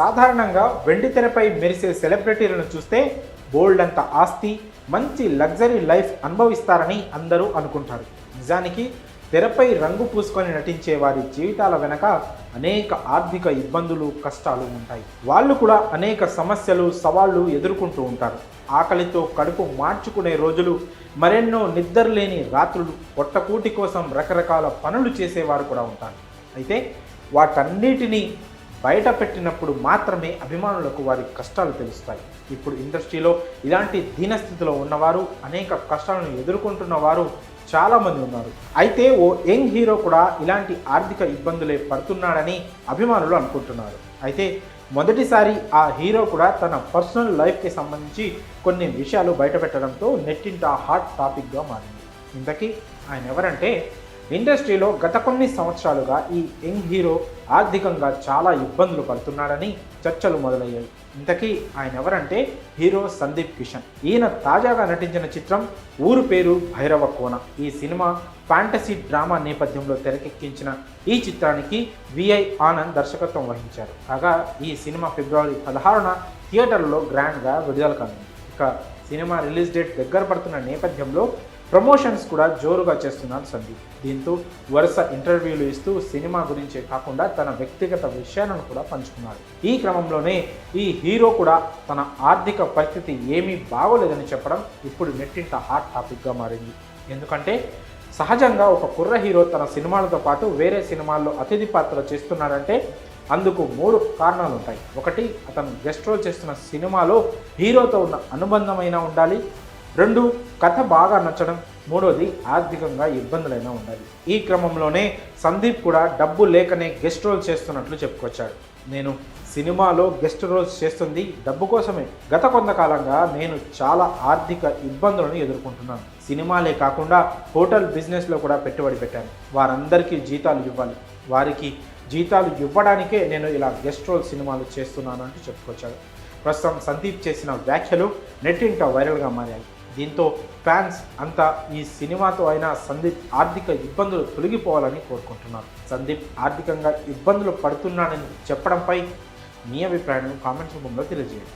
సాధారణంగా వెండి తెరపై మెరిసే సెలబ్రిటీలను చూస్తే బోల్డ్ అంత ఆస్తి మంచి లగ్జరీ లైఫ్ అనుభవిస్తారని అందరూ అనుకుంటారు. నిజానికి తెరపై రంగు పూసుకొని నటించే వారి జీవితాల వెనక అనేక ఆర్థిక ఇబ్బందులు కష్టాలు ఉంటాయి. వాళ్ళు కూడా అనేక సమస్యలు సవాళ్ళు ఎదుర్కొంటూ ఉంటారు. ఆకలితో కడుపు మార్చుకునే రోజులు మరెన్నో నిద్రలేని రాత్రులు పొట్టకూటి కోసం రకరకాల పనులు చేసేవారు కూడా ఉంటారు. అయితే వాటన్నిటినీ బయట పెట్టినప్పుడు మాత్రమే అభిమానులకు వారి కష్టాలు తెలుస్తాయి. ఇప్పుడు ఇండస్ట్రీలో ఇలాంటి దీనస్థితిలో ఉన్నవారు అనేక కష్టాలను ఎదుర్కొంటున్న వారు చాలామంది ఉన్నారు. అయితే ఓ యంగ్ హీరో కూడా ఇలాంటి ఆర్థిక ఇబ్బందులే పడుతున్నాడని అభిమానులు అనుకుంటున్నారు. అయితే మొదటిసారి ఆ హీరో కూడా తన పర్సనల్ లైఫ్కి సంబంధించి కొన్ని విషయాలు బయటపెట్టడంతో నెట్టింట హాట్ టాపిక్గా మారింది. ఇంతకీ ఆయన ఎవరంటే ఇండస్ట్రీలో గత కొన్ని సంవత్సరాలుగా ఈ యంగ్ హీరో ఆర్థికంగా చాలా ఇబ్బందులు పడుతున్నాడని చర్చలు మొదలయ్యాయి. ఇంతకీ ఆయన ఎవరంటే హీరో సందీప్ కిషన్. ఈయన తాజాగా నటించిన చిత్రం ఊరు పేరు భైరవ కోన. ఈ సినిమా ఫ్యాంటసీ డ్రామా నేపథ్యంలో తెరకెక్కించిన ఈ చిత్రానికి విఐ ఆనంద్ దర్శకత్వం వహించారు. కాగా ఈ సినిమా ఫిబ్రవరి పదహారున థియేటర్లో గ్రాండ్గా విడుదల కానుంది. ఇక సినిమా రిలీజ్ డేట్ దగ్గర పడుతున్న నేపథ్యంలో ప్రమోషన్స్ కూడా జోరుగా చేస్తున్నాడు సందీప్. దీంతో వరుస ఇంటర్వ్యూలు ఇస్తూ సినిమా గురించే కాకుండా తన వ్యక్తిగత విషయాలను కూడా పంచుకున్నాడు. ఈ క్రమంలోనే ఈ హీరో కూడా తన ఆర్థిక పరిస్థితి ఏమీ బాగోలేదని చెప్పడం ఇప్పుడు నెట్టింట హాట్ టాపిక్గా మారింది. ఎందుకంటే సహజంగా ఒక కుర్ర హీరో తన సినిమాలతో పాటు వేరే సినిమాల్లో అతిథి పాత్ర చేస్తున్నాడంటే అందుకు మూడు కారణాలు ఉంటాయి ఒకటి అతను గెస్ట్ రోల్ చేస్తున్న సినిమాలో హీరోతో ఉన్న అనుబంధమైనా ఉండాలి. రెండు కథ బాగా నచ్చడం. మూడోది ఆర్థికంగా ఇబ్బందులైనా ఉండాలి. ఈ క్రమంలోనే సందీప్ కూడా డబ్బు లేకనే గెస్ట్ రోల్ చేస్తున్నట్లు చెప్పుకొచ్చాడు. నేను సినిమాలో గెస్ట్ రోల్స్ చేస్తుంది డబ్బు కోసమే. గత కొంతకాలంగా నేను చాలా ఆర్థిక ఇబ్బందులను ఎదుర్కొంటున్నాను. సినిమాలే కాకుండా హోటల్ బిజినెస్లో కూడా పెట్టుబడి పెట్టాను. వారందరికీ జీతాలు ఇవ్వాలి. వారికి జీతాలు ఇవ్వడానికే నేను ఇలా గెస్ట్ రోల్ సినిమాలు చేస్తున్నాను అంటూ చెప్పుకొచ్చాడు. ప్రస్తుతం సందీప్ చేసిన వ్యాఖ్యలు నెట్టింట వైరల్గా మారాయి. దీంతో ఫ్యాన్స్ అంతా ఈ సినిమాతో అయినా సందీప్ ఆర్థిక ఇబ్బందులు తొలగిపోవాలని కోరుకుంటున్నారు. సందీప్ ఆర్థికంగా ఇబ్బందులు పడుతున్నాడని చెప్పడంపై మీ అభిప్రాయాన్ని కామెంట్స్ రూపంలో తెలియజేయండి.